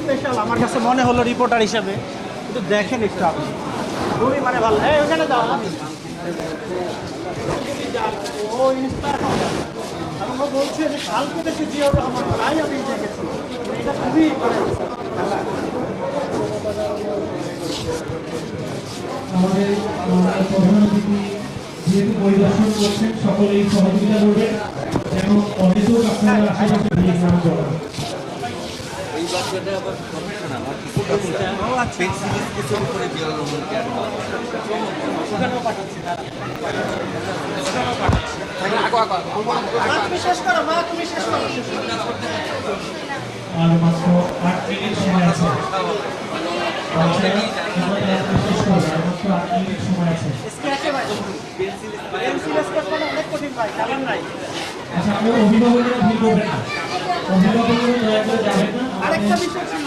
Special আমার কাছে মনে হলো রিপোর্টার হিসেবে। কিন্তু দেখেন একটু আপনি। খুবই মানে ভালো। এই ওখানে যাও, আমি। এবং কালকে আমাদের প্রধান অতিথি যেহেতু পরিদর্শন করছেন সহযোগিতা করবেন। যেন অহেতুক আপনারা আশেপাশে ভিড় না করেন এই বাচ্চাটা আবার সমস্যা না আমার কিছু রহমানকে আর দেওয়া হবে না। করো আর মাত্র আট মিনিট সময় আছে। আচ্ছা অভিভাবকরা ভিড় করবেন না। অভিভাবকরা দয়া করে যাবেন আরেকটা বিষয় ছিল।